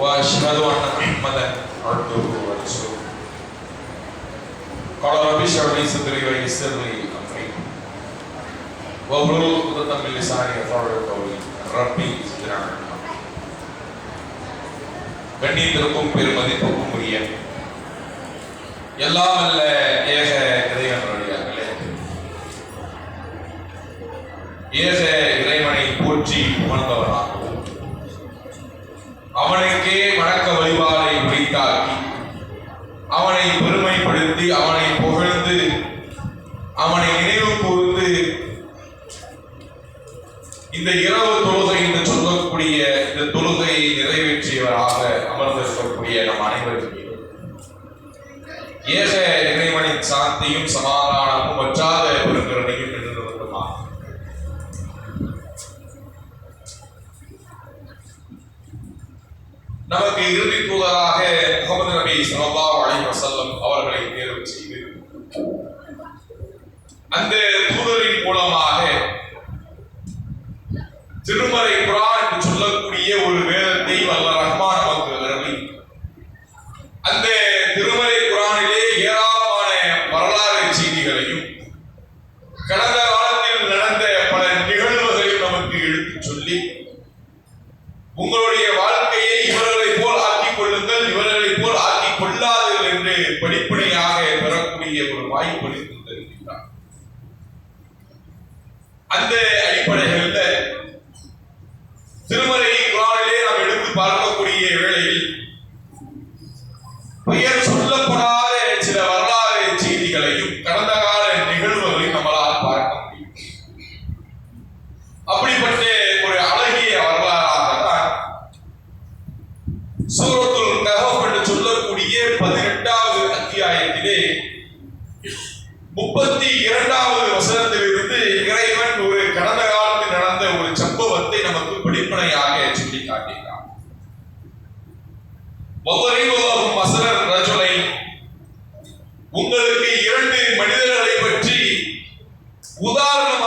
وأشهد أن محمدا عبده ورسوله قال رب اشرح لي صدري ويسر لي أمري واحلل عقدة من لساني يفقهوا قولي ربي زدنا علما கண்ணியத்திற்கும் பெருமதிப்புக்கும் உரிய எல்லாம் அல்ல ஏக இறைவனுடையார்களே ஏக இறைவனை போற்றி புகழ்ந்தவராக அவனுக்கே வணக்க வழிபாடை பிடித்தாக்கி அவனை பெருமைப்படுத்தி அவனை புகழ்ந்து அவனை நினைவு கூர்ந்து இந்த இரவு தொழுகை என்று சொல்லக்கூடிய இந்த தொழுகையை நிறைவேற்றியவராக அமர்ந்திருக்கக்கூடிய நம் அனைவருக்கும் ஏக இறைவனின் சாந்தியும் சமாதானமும் வற்றாத பெருங்கருணையும் நமக்கு இறுதி தூதராக முகமது நபி சல்லா அலி வசல்லம் அவர்களை தேர்வு செய்து அந்த தூதரின் மூலமாக திருமலை குரான் சொல்லக்கூடிய పేరు కూడా உதாரணம்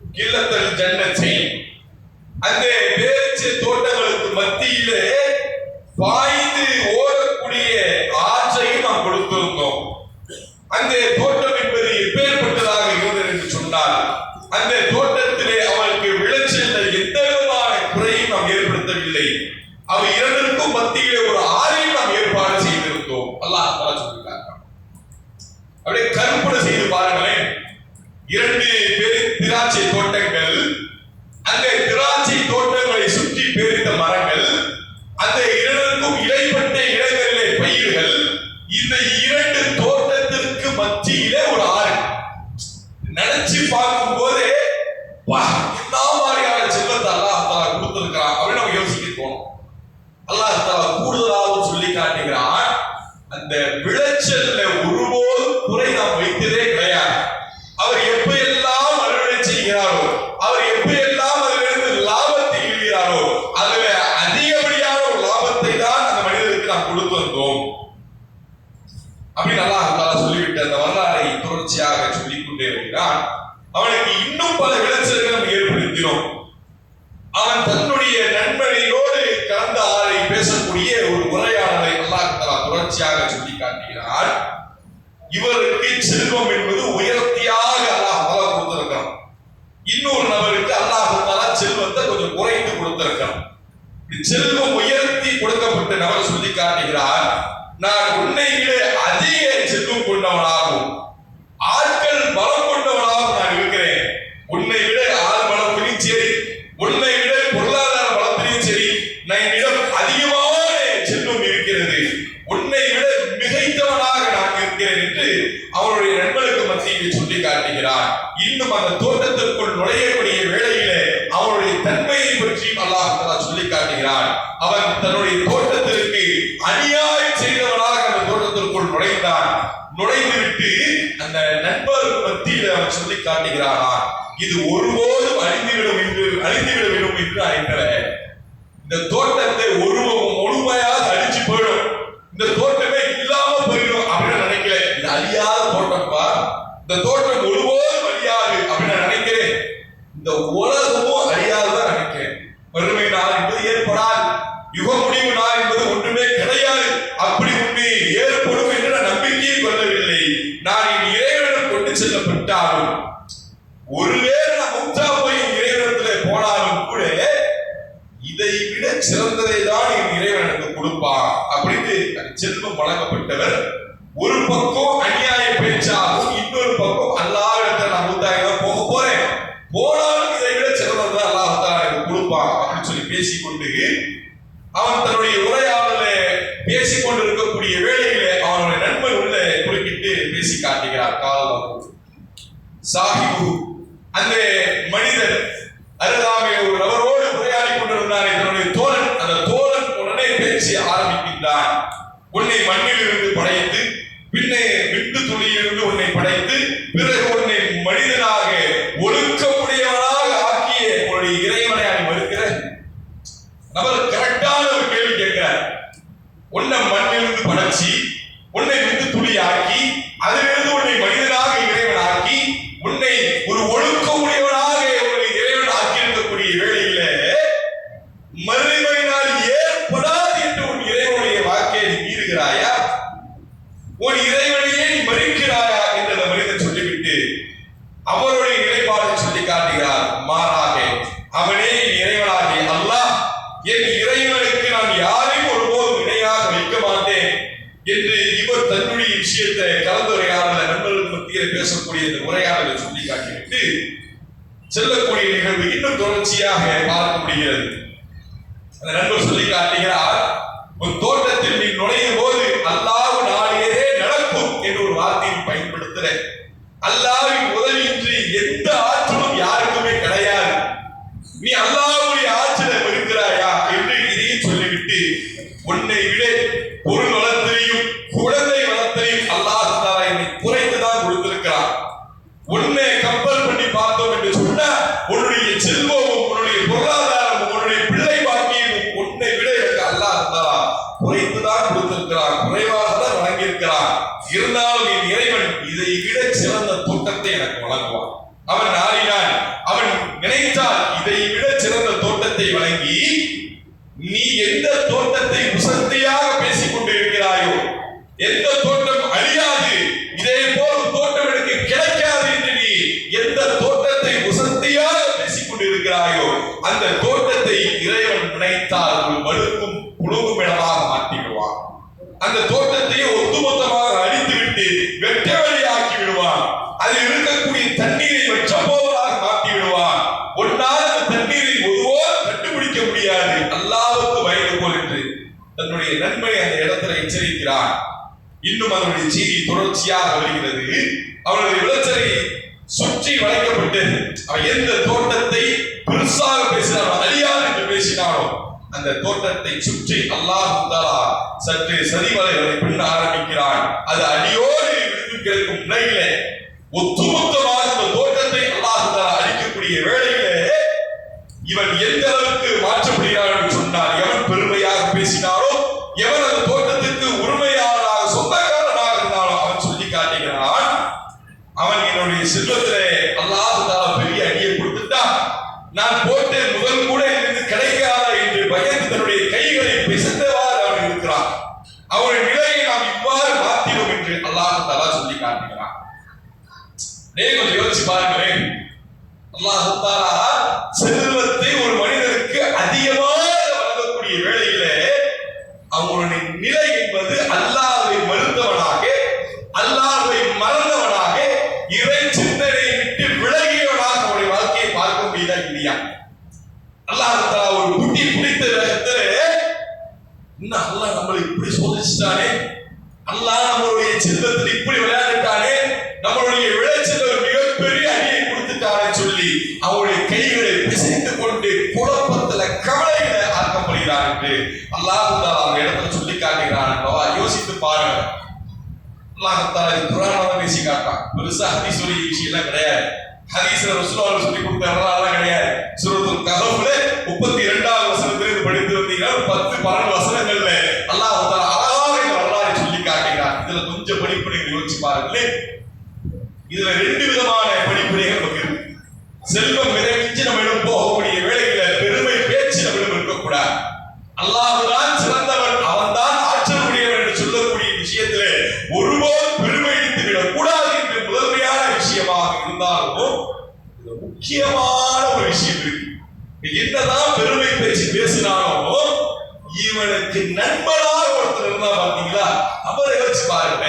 கில்லத்தல் ஜன்னத்தை அங்கே பேச்சு தோட்டங்களுக்கு மத்தியிலே வாய் அந்த இருநூறு இடைப்பட்ட இடங்களிலே பயிர்கள் இந்த இரண்டு தோட்டத்திற்கு மத்தியிலே ஒரு ஆறு நினைச்சு பார்க்கும் போதே வா என்ன மாதிரியான செல்வத்தை அல்லாஹ் தலா கொடுத்திருக்கிறான் அப்படின்னு நம்ம யோசிக்க தோணும் அல்லாஹ் தலா கூடுதலாக சொல்லி காட்டுகிறான் அந்த விளைச்சல்ல ஒருபோதும் குறை நாம் வைத்ததே கிடையாது அவர் எப்ப எல்லாம் அறுவடை செய்கிறாரோ அவர் எப்ப எல்லாம் அதிலிருந்து லாபத்தை ஈழ்கிறாரோ அதுல அதிகப்படியான ஒரு லாபத்தை தான் அந்த மனிதருக்கு நாம் கொடுத்து வந்தோம் அப்படின்னு அல்லாஹ் தஆலா சொல்லிவிட்டு அந்த வரலாறை தொடர்ச்சியாக சொல்லிக் கொண்டே வருகிறான் அவனுக்கு இன்னும் பல விளைச்சல்கள் நம்ம ஏற்படுத்தினோம். அவன் தன்னுடைய நண்பனையோடு கலந்த ஆளை பேசக்கூடிய ஒரு உரையாடலை அல்லாஹ் தஆலா தொடர்ச்சியாக சொல்லி காட்டுகிறார் இவருக்கு செல்வம் என்பது உயர்த்தியாக அல்லாஹ் தஆலா கொடுத்திருக்கிறான். இன்னொரு நபருக்கு அல்லாஹ் தஆலா செல்வத்தை கொஞ்சம் குறைத்து கொடுத்திருக்கிறான். செல்வம் உயர்த்தி கொடுக்கப்பட்ட நபர் சொல்லி காட்டுகிறார் நான் உன்னை விட அதிக செல்வம் கொண்டவனாகும் ஆட்கள் பலம் கொண்டவனாகவும் நான் இருக்கிறேன். உன்னை விட ஆள் பலத்திலையும் சரி உன்னை விட பொருளாதார பலத்திலையும் சரி நான் என்னிடம் அதிகமான செல்வம் இருக்கிறது. உன்னை விட மிகைத்தவனாக நான் இருக்கிறேன் என்று அவருடைய நண்பனுக்கு மத்தியில் சொல்லி காட்டுகிறார். இன்னும் அந்த தோட்டத்திற்குள் நுழையக்கூடிய வேளையிலே அவருடைய தன்மையை பற்றி அல்லாஹ் சொல்லி காட்டுகிறார் அவன் தன்னுடைய தோட்டத்திற்கு அநியாயம் செய்தவனாக அந்த தோட்டத்திற்குள் நுழைந்தான் நுழைந்து விட்டு அந்த நண்பர் மத்தியில் அவன் சொல்லி காட்டுகிறானா இது ஒருபோதும் அழிந்துவிடும் என்று அழிந்துவிட என்று அறிந்தவ இந்த தோட்டத்தை ஒரு முழுமையாக அழிச்சு போயிடும். இந்த தோட்டமே இல்லாம போயிடும். அப்படின்னு நினைக்கல. இது அழியாத தோட்டம்ப்பா இந்த தோட்டம் ஒருபோதும் அழியாது அப்படின்னு நான் நினைக்கிறேன் இந்த உலகமும் அழியாதுதான் நினைக்கிறேன் வறுமை நாள் என்பது ஏற்படாது யுக முடிவு நாள் என்பது ஒன்றுமே கிடையாது அப்படி ஒன்று ஏற்படும் என்று நான் நம்பிக்கையை கொள்ளவில்லை நான் என் இறைவனிடம் கொண்டு செல்லப்பட்டாலும் ஒருவேளை நான் முக்தா போய் என் இறைவனத்தில் போனாலும் கூட இதை விட சிறந்ததை தான் என் இறைவன் கொடுப்பார் அப்படின்னு செல்வம் வழங்கப்பட்டவர். ஒரு பக்கம் அநியாய பேச்சாகும் இன்னொரு பக்கம் அல்லாவிடத்தில் நான் முத்தாக போக போறேன். போனாலும் இதை விட சிறந்ததை அல்லாஹ் எனக்கு கொடுப்பான் அப்படின்னு சொல்லி பேசிக்கொண்டு அவன் தன்னுடைய உரையாடல பேசிக்கொண்டு இருக்கக்கூடிய வேளையிலே அவனுடைய நண்பர் உள்ள குறுக்கிட்டு பேசி காட்டுகிறார். காலம் சாஹிபு அந்த மனிதன் உன்னை மண்ணில் இருந்து படைத்து பின்னே விந்து துளியிலிருந்து உன்னை படைத்து பிறகு உன்னை மனிதனாக ஒழுக்கமுடையவனாக ஆக்கிய உன்னுடைய இறைவனை நீ மறுக்கிற நபர் கரெக்டான ஒரு கேள்வி கேட்கிறார் உன்னை மண்ணிலிருந்து படைச்சி உன்னை விந்து துளி ஆக்கி அதிலிருந்து உன்னை மனிதனாக இறைவன் ஆக்கி உன்னை ஒரு ஒழுக்க உடையவனாக உன்னை இறைவன் ஆக்கி இருக்கக்கூடிய வேளையில மறுமையினால் ஏற்படாது என்று உன் இறைவனுடைய வாக்கை நீ மீறுகிறாயா உன் இறைவனையே நீ மறுக்கிறாயா என்று அந்த மனிதன் சொல்லிவிட்டு அவருடைய நிலைப்பாடை சொல்லி காட்டுகிறார் மாறாக அவனே என் இறைவனாகிய அல்லாஹ் என் இறைவனுக்கு நான் யாரையும் ஒருபோதும் இணையாக வைக்க மாட்டேன் என்று இவர் தன்னுடைய விஷயத்தை கலந்துரையாடல. நண்பர்கள் மத்தியில் பேசக்கூடிய இந்த உரையாடலை சொல்லி காட்டிவிட்டு செல்லக்கூடிய நிகழ்வு இன்னும் தொடர்ச்சியாக பார்க்க முடிகிறது அந்த நண்பர் சொல்லி காட்டுகிறார் ஒரு தோட்டத்தில் நீ நுழையும் போது உன்னை விட எந்த தோட்டம் அழியாது. இதே போல் தோட்டம் எனக்கு கிடைக்காது என்று நீ எந்த தோட்டத்தை உசத்தியாக பேசிக் கொண்டிருக்கிறாயோ அந்த தோட்டத்தை இறைவன் நினைத்தால் ஒரு மழுக்கும் புழுங்கும் இடமாக மாற்றிவிடுவான். அந்த தோட்டத்தை இன்னும் அதனுடைய செய்தி தொடர்ச்சியாக வருகிறது. அவருடைய விளைச்சலை சுற்றி வளைக்கப்பட்டு அவர் எந்த தோட்டத்தை பெருசாக பேசினாரோ அழியாது என்று பேசினாரோ அந்த தோட்டத்தை சுற்றி அல்லாஹ் சற்று சரிவலைகளை பின்ன ஆரம்பிக்கிறான். அது அடியோடு விழுந்து கிடக்கும் நிலையிலே ஒட்டுமொத்தமாக இந்த தோட்டத்தை அல்லாஹ் தஆலா அழிக்கக்கூடிய வேளையிலே இவன் எந்த அளவுக்கு மாற்றப்படுகிறான் என்று சொன்னால் எவன் பெருமையாக பேசினாரோ எவன் அந்த தோட்டத்துக்கு உரிமையாளராக சொந்தக்காரனாக இருந்தாலும் அவன் சொல்லி காட்டுகிறான் அவன் என்னுடைய செல்வத்திலே அல்லாஹ் தஆலா பெரிய அடியை கொடுத்துட்டான் நான் முதல் கூட இருந்து கிடைக்காத என்று பயந்து தன்னுடைய கைகளை பிசைந்தவாறு அவன் இருக்கிறான். அவனுடைய நிலையை நாம் இவ்வாறு மாற்றினோம் என்று அல்லாஹ் தஆலா சொல்லி காட்டுகிறான். நீங்க கொஞ்சம் யோசிச்சு பாருங்களேன். அல்லாஹ் தஆலா செல்வத்தை ஒரு மனிதனுக்கு அதிகமாக வழங்கக்கூடிய வேளையிலே அவனுடைய நிலை என்பது அல்லாஹ்வை மறுத்தவனாக அல்லாஹ்வை மறந்தவனாக இறை சிந்தனையை விட்டு விலகியவனாக அவனுடைய வாழ்க்கையை பார்க்க முடியுதா இல்லையா அல்லாஹ் தஆலா ஒரு குட்டி பிடித்த வேகத்துல இன்னும் அல்லாஹ் நம்மளை இப்படி சோதிச்சிட்டானே? அல்லாஹ் நம்மளுடைய செல்வத்தில் இப்படி விளையாடிட்டானே நம்மளுடைய விளைச்சல் ஒரு மிகப்பெரிய அடியை கொடுத்துட்டானே சொல்லி அவருடைய கைகளை பிசைந்து கொண்டு குழப்பத்துல கவலைகளை ஆக்கப்படுகிறார் என்று அல்லாஹ் தஆலா அந்த இடத்துல சொல்லி காட்டுகிறான். அல்லவா யோசித்து பாருங்க. அல்லாஹ் இது பேசி காட்டான் பெருசா ஹதீஸ் சொல்லி விஷயம்லாம் கிடையாது. ஹதீஸ்ல ரசூலுல்லாஹ் சொல்லி கொடுத்த கிடையாது. சூரத்துல் கஹஃப்ல 32வது வசனத்திலிருந்து படித்து வந்தீங்கன்னா பத்து பன்னெண்டு வசனம் வசனங்கள்ல அல்லாஹ் தஆலா அழகாக இந்த வரலாறை சொல்லி காட்டுகிறான் இதுல கொஞ்சம் படிப்படிகள் பாருங்களேன் இதுல ரெண்டு விதமான படிப்படிகள் நமக்கு இருக்கு. செல்வம் விரைவிச்சு நம்மிடம் போகக்கூடிய வேலையில பெருமை பேச்சு நம்மிடம் இருக்கக்கூடாது. அல்லாஹுதான் சிறந்தவன் அவன்தான் ஆற்றல் உடையவன் என்று சொல்லக்கூடிய விஷயத்திலே ஒருபோதும் பெருமை அடித்து விடக்கூடாது என்று முதன்மையான விஷயமாக இருந்தாலும் முக்கியமான ஒரு விஷயம் இருக்கு. என்னதான் பெருமை பேச்சு பேசினாலும் இவனுக்கு நண்பனாக ஒருத்தர் இருந்தா பாத்தீங்களா அவரை வச்சு பாருங்க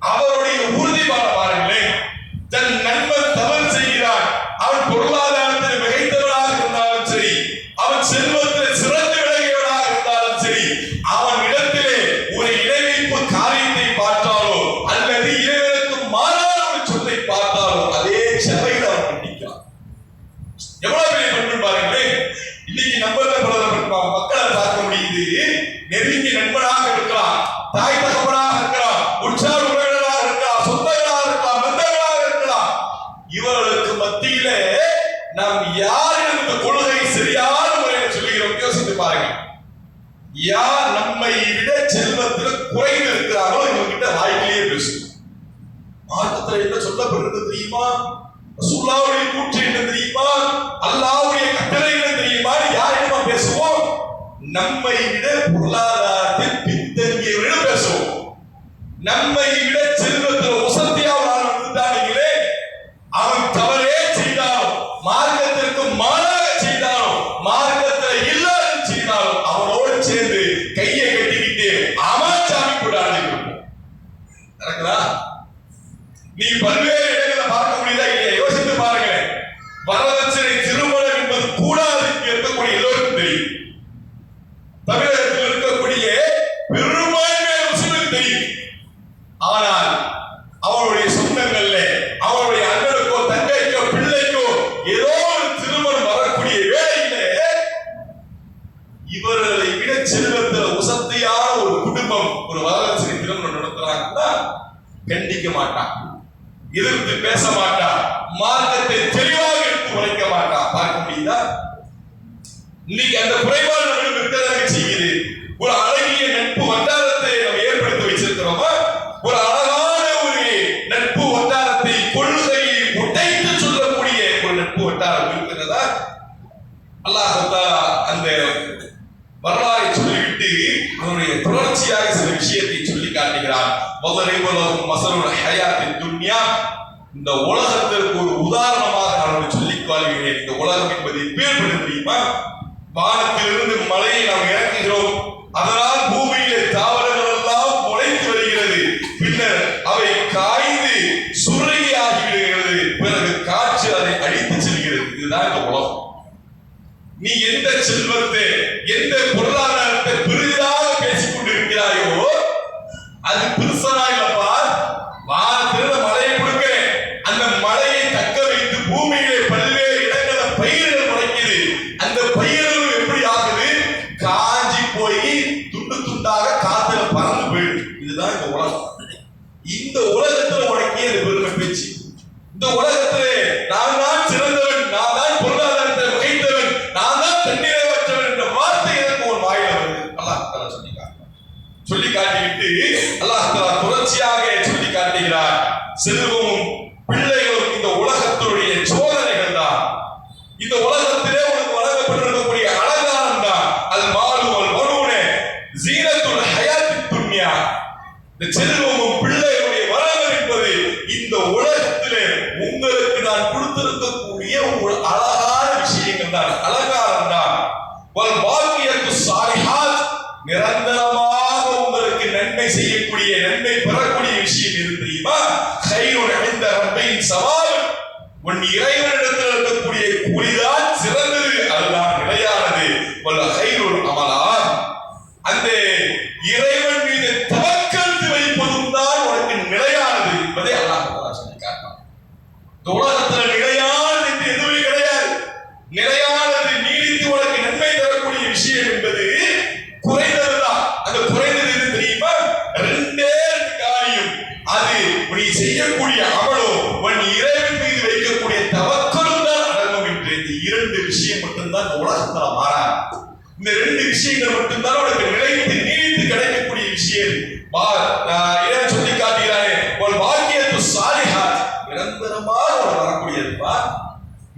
அவருடைய உறுதிப்பாட பாருங்களேன். தன் நண்பன் தவறு செய்கிறான். அவன் பொருளாதார யார் நம்மை விட செல்வத்தில் குறைந்து இருக்கிறாரோ இவங்கிட்ட வாய்க்கிலேயே பேசும் மார்க்கத்துல என்ன சொல்லப்படுறது தெரியுமா? சுல்லாவுடைய கூற்று என்ன தெரியுமா? அல்லாவுடைய கட்டளை என்ன தெரியுமா? யாரிடமா பேசுவோம்? நம்மை விட பொருளாதாரத்தில் பின்தங்கியவரிடம் பேசுவோம். நம்மை விட செல்வத்தில் நீ பல்வேறு இடங்களை பார்க்க முடியுதா இல்லையா யோசித்து பாருங்க வரதட்சணை திருமணம் என்பது கூடாது இங்க இருக்கக்கூடிய எல்லோருக்கும் தெரியும் தமிழகத்தில் இருக்கக்கூடிய பெரும்பான்மை முஸ்லிமுக்கு தெரியும் ஆனால் அவருடைய சொந்தங்கள்ல அவருடைய அண்ணனுக்கோ தங்கைக்கோ பிள்ளைக்கோ ஏதோ ஒரு திருமணம் வரக்கூடிய வேளையிலே இவர்களை விட செல்வத்தில் உசத்தியான ஒரு குடும்பம் ஒரு வரதட்சணை திருமணம் நடத்துறாங்கன்னா கண்டிக்க மாட்டான் எதிர்த்து பேச மாட்டான். மார்க்கத்தை தெளிவாக எடுத்து உரைக்க மாட்டான். பார்க்க முடியுதா? இன்னைக்கு அந்த குறைபாடு நம்மிடம் இருக்கதாக செய்யுது. ஒரு அழகிய நட்பு வட்டாரத்தை நம்ம ஏற்படுத்தி வச்சிருக்கிறோமா? ஒரு அழகான ஒரு நட்பு வட்டாரத்தை கொள்கையை உடைத்து சொல்லக்கூடிய ஒரு நட்பு வட்டாரம் இருக்கிறதா? அல்லாஹ் அந்த வரலாறு சொல்லிவிட்டு அவருடைய தொடர்ச்சியாக சில விஷயத்தை சொல்லி காட்டுகிறார் வதரிபலகும் மசலுல் ஹயாத்தின் துன்யா இந்த உலகத்திற்கு ஒரு உதாரணமாக நாம் சொல்லிக் வாழ்கிறேன் இந்த உலகம் என்பது எப்பேற்பட தெரியுமா வானத்திலிருந்து மழையை நாம் இறக்குகிறோம். அதனால் பூமியில தாவரங்கள் எல்லாம் முளைத்து வருகிறது. பின்னர் அவை காய்ந்து சுருங்கி ஆகிவிடுகிறது. பிறகு காற்று அதை அழித்து செல்கிறது. இதுதான் இந்த உலகம். நீ எந்த செல்வத்தை எந்த பொருளாதார துண்டு துண்டாக காத்துல பறந்து போயிடும் இதுதான் இந்த உலகம். இந்த உலகத்துல உனக்கே இது பெருமை பேச்சு? இந்த உலகத்துல நான் 10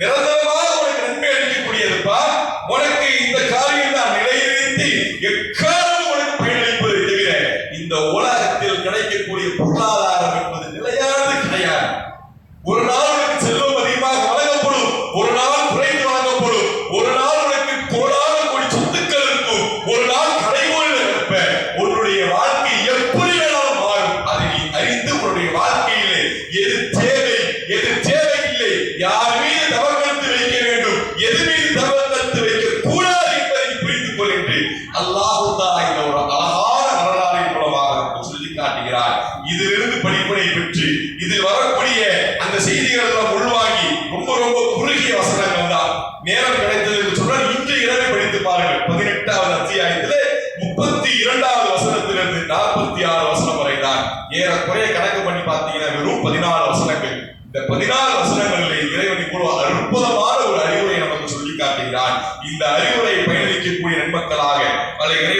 நிரந்தரமாக உனக்கு நன்மை அளிக்கக்கூடியதுப்பா. உனக்கு இந்த காரியம் தான் நிலைநிறுத்தி எக்கா இதிலிருந்து படிப்படையை பெற்று இதில் வரக்கூடிய அந்த செய்திகள் எல்லாம் உள்வாங்கி ரொம்ப ரொம்ப குறுகிய வசனங்கள் தான் நேரம் கிடைத்தது என்று சொன்னால் இன்று இரவு படித்து பாருங்கள். பதினெட்டாவது அத்தியாயத்தில் முப்பத்தி இரண்டாவது வசனத்திலிருந்து நாற்பத்தி ஆறு வசனம் வரை தான். ஏறக்குறைய கணக்கு பண்ணி பார்த்தீங்கன்னா வெறும் பதினாலு வசனங்கள். இந்த பதினாலு வசனங்களில் இறைவனை இவ்வளவு அற்புதமான ஒரு அறிவுரை நமக்கு சொல்லி காட்டுகிறான் இந்த அறிவுரை பயணிக்கக்கூடிய நண்பர்களாக பல இறை